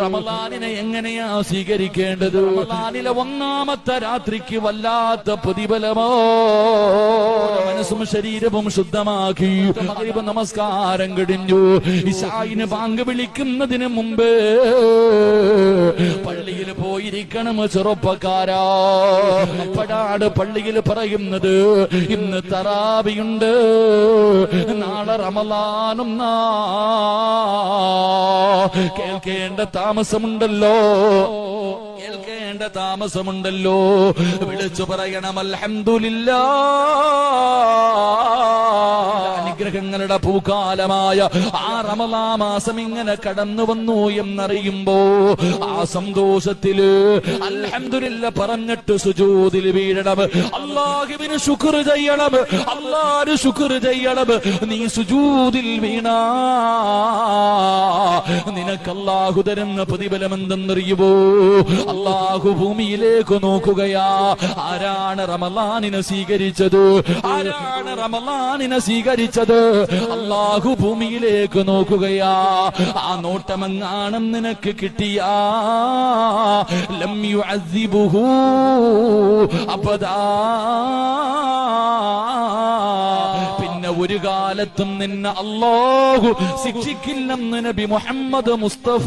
റമദാനിനെ എങ്ങനെയാ സ്വീകരിക്കേണ്ടത്? റമദാനിലെ ഒന്നാമത്തെ രാത്രിക്ക് വല്ലാത്ത പ്രതിഫലമോ? മനസ്സും ശരീരവും ശുദ്ധമാക്കി. മഗ്രിബ് നമസ്കാരം കഴിഞ്ഞു ഇഷായിന് പാങ്ക് വിളിക്കുന്നതിന് മുമ്പ് പള്ളിയിൽ പോയിരിക്കണം ചെറുപ്പക്കാരാ. പടാട് പള്ളിയിൽ പറയുന്നത്. ഇന്ന് തറാവിയുണ്ട്. നാളെ റമലാനും നാ കേൾക്കേണ്ട താമസമുണ്ടല്ലോ. കേൾക്കേണ്ട താമസമുണ്ടല്ലോ. വിളിച്ചു പറയണം അൽഹംദുലില്ലാ. അനുഗ്രഹങ്ങളുടെ പൂക്കാലമായ ആ റമലാ മാസം ഇങ്ങനെ കടന്നു വന്നു എന്നറിയുമ്പോ ആ സന്തോഷത്തിൽ അൽഹംദുലില്ല പറഞ്ഞിട്ട് സുജൂതിൽ വീഴണം. അള്ളാഹുവിന് ശുക്ർ ചെയ്യണം. അള്ളാഹ് ശുക്ർ ചെയ്യണം. നീ സുജൂതിൽ വീണാ. നിനക്ക് അല്ലാഹു തരുന്ന പ്രതിഫലം എന്തെന്നറിയുമോ അള്ളാഹു ഭൂമിയിലേക്ക് നോക്കുകയാ. ആരാണ് റമലാനിനെ സ്വീകരിച്ചത്? ആരാണ് റമലാനിനെ സ്വീകരിച്ചത്? അല്ലാഹു ഭൂമിയിലേക്ക് നോക്കുകയാ. ആ നോട്ടമെങ്ങാണം നിനക്ക് കിട്ടിയാ? പിന്നെ ഒരു കാലത്തും നിന്നെ അള്ളാഹു ശിക്ഷിക്കില്ലെന്ന് നബി മുഹമ്മദ് മുസ്തഫ